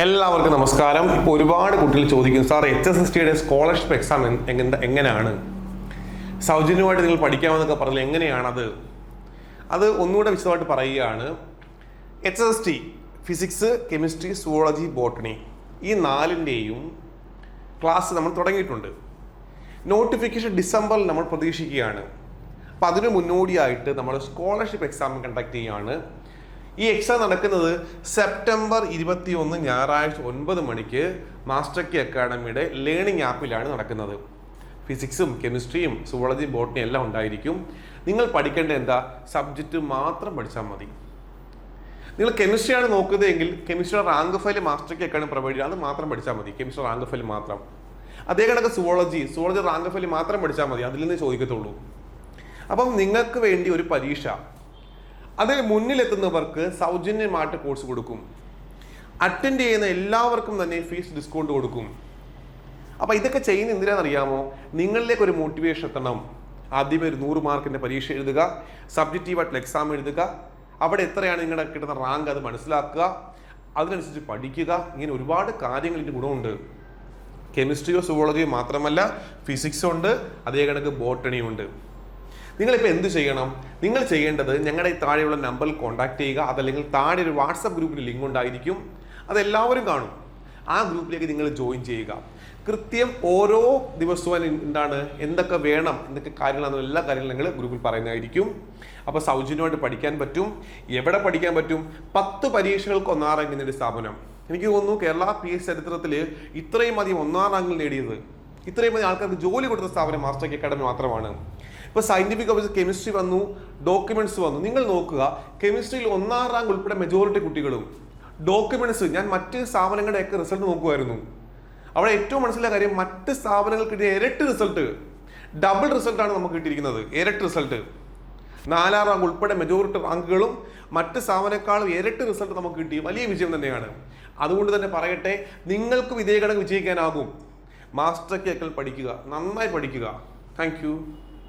നമസ്കാരം. ഇപ്പോൾ ഒരുപാട് കുട്ടികൾ ചോദിക്കും സാർ എച്ച് എസ് എസ് ടിയുടെ സ്കോളർഷിപ്പ് എക്സാം എങ്ങനെ എങ്ങനെയാണ് സൗജന്യമായിട്ട് നിങ്ങൾ പഠിക്കാമെന്നൊക്കെ പറഞ്ഞാൽ എങ്ങനെയാണത്? അത് ഒന്നുകൂടെ വിശദമായിട്ട് പറയുകയാണ്. H S T physics chemistry zoology botany ഈ നാലിന്റെയും ക്ലാസ് നമ്മൾ തുടങ്ങിയിട്ടുണ്ട്. നോട്ടിഫിക്കേഷൻ ഡിസംബറിൽ നമ്മൾ പ്രതീക്ഷിക്കുകയാണ്. അപ്പോൾ അതിന് മുന്നോടിയായിട്ട് നമ്മൾ സ്കോളർഷിപ്പ് എക്സാം കണ്ടക്ട് ചെയ്യുകയാണ്. ഈ എക്സാം നടക്കുന്നത് സെപ്റ്റംബർ ഇരുപത്തി ഒന്ന് ഞായറാഴ്ച ഒൻപത് മണിക്ക് മാസ്റ്റർ കി അക്കാഡമിയുടെ ലേണിംഗ് ആപ്പിലാണ് നടക്കുന്നത്. ഫിസിക്സും കെമിസ്ട്രിയും സുവോളജി ബോട്ടണി എല്ലാം ഉണ്ടായിരിക്കും. നിങ്ങൾ പഠിക്കേണ്ട എന്താ? സബ്ജക്റ്റ് മാത്രം പഠിച്ചാൽ മതി. നിങ്ങൾ കെമിസ്ട്രിയാണ് നോക്കുന്നതെങ്കിൽ കെമിസ്ട്രിയുടെ റാങ്ക് ഫയൽ മാസ്റ്റർ കി അക്കാഡമി പ്രൊവൈഡ് ചെയ്യുക അത് മാത്രം പഠിച്ചാൽ മതി. കെമിസ്ട്രി റാങ്ക് ഫയൽ മാത്രം. അതേ കണക്ക് സുവോളജി. സുവോളജി റാങ്ക് ഫയൽ മാത്രം പഠിച്ചാൽ മതി. അതിൽ നിന്ന് ചോദിക്കത്തുള്ളൂ. അപ്പം നിങ്ങൾക്ക് വേണ്ടി ഒരു പരീക്ഷ. അതിൽ മുന്നിലെത്തുന്നവർക്ക് സൗജന്യമായിട്ട് കോഴ്സ് കൊടുക്കും. അറ്റൻഡ് ചെയ്യുന്ന എല്ലാവർക്കും തന്നെ ഫീസ് ഡിസ്കൗണ്ട് കൊടുക്കും. അപ്പോൾ ഇതൊക്കെ ചെയ്യുന്ന എന്തിനാണെന്നറിയാമോ? നിങ്ങളിലേക്ക് ഒരു മോട്ടിവേഷൻ എത്തണം. ആദ്യമേ ഒരു നൂറ് മാർക്കിന്റെ പരീക്ഷ എഴുതുക സബ്ജക്റ്റീവായിട്ടുള്ള എക്സാം എഴുതുക അവിടെ എത്രയാണ് നിങ്ങളുടെ കിട്ടുന്ന റാങ്ക് അത് മനസ്സിലാക്കുക അതിനനുസരിച്ച് പഠിക്കുക ഇങ്ങനെ ഒരുപാട് കാര്യങ്ങൾ ഇതിന്റെ ഗുണമുണ്ട്. കെമിസ്ട്രിയോ സുവോളജിയോ മാത്രമല്ല ഫിസിക്സും ഉണ്ട് അതേ കണക്ക് ബോട്ടണിയും ഉണ്ട്. നിങ്ങളിപ്പോൾ എന്ത് ചെയ്യണം? നിങ്ങൾ ചെയ്യേണ്ടത് ഞങ്ങളുടെ താഴെയുള്ള നമ്പറിൽ കോൺടാക്ട് ചെയ്യുക അതല്ലെങ്കിൽ താഴെ ഒരു വാട്സപ്പ് ഗ്രൂപ്പിൽ ലിങ്ക് ഉണ്ടായിരിക്കും. അതെല്ലാവരും കാണും. ആ ഗ്രൂപ്പിലേക്ക് നിങ്ങൾ ജോയിൻ ചെയ്യുക. കൃത്യം ഓരോ ദിവസവും എന്താണ് എന്തൊക്കെ വേണം എന്തൊക്കെ കാര്യങ്ങളാണ് എല്ലാ കാര്യങ്ങളും നിങ്ങൾ ഗ്രൂപ്പിൽ പറയുന്നതായിരിക്കും. അപ്പോൾ സൗജന്യമായിട്ട് പഠിക്കാൻ പറ്റും. എവിടെ പഠിക്കാൻ പറ്റും? പത്ത് പരീക്ഷകൾക്ക് ഒന്നാം റാങ്ക് നേടിയ സ്ഥാപനം. എനിക്ക് തോന്നുന്നു കേരള പി എസ് ചരിത്രത്തിൽ ഇത്രയും അധികം ഒന്നാം റാങ്കിൽ നേടിയത്. ഇത്രയും അധികം ആൾക്കാർക്ക് ജോലി കൊടുത്ത സ്ഥാപനം മാസ്റ്റർ അക്കാഡമി മാത്രമാണ്. ഇപ്പോൾ സയന്റിഫിക് ഓഫീസ് കെമിസ്ട്രി വന്നു ഡോക്യുമെന്റ്സ് വന്നു. നിങ്ങൾ നോക്കുക കെമിസ്ട്രിയിൽ ഒന്നാം റാങ്ക് ഉൾപ്പെടെ മെജോറിറ്റി കുട്ടികളും ഡോക്യുമെന്റ്സ് ഞാൻ മറ്റ് സ്ഥാപനങ്ങളുടെയൊക്കെ റിസൾട്ട് നോക്കുമായിരുന്നു അവിടെ ഏറ്റവും മനസ്സിലായ കാര്യം മറ്റ് സ്ഥാപനങ്ങൾക്ക് ഇരട്ട് ഇരട്ടി റിസൾട്ട് ഡബിൾ റിസൾട്ടാണ് നമുക്ക് കിട്ടിയിരിക്കുന്നത്. ഇരട്ടി റിസൾട്ട് നാലാം റാങ്ക് ഉൾപ്പെടെ മെജോറിറ്റി റാങ്കുകളും മറ്റ് സ്ഥാപനക്കാളും ഇരട്ടി റിസൾട്ട് നമുക്ക് കിട്ടി. വലിയ വിജയം തന്നെയാണ്. അതുകൊണ്ട് തന്നെ പറയട്ടെ നിങ്ങൾക്കും ഇതേ കണക്ക് വിജയിക്കാനാകും. മാസ്റ്റർ കേക്കൽ പഠിക്കുക. നന്നായി പഠിക്കുക. താങ്ക്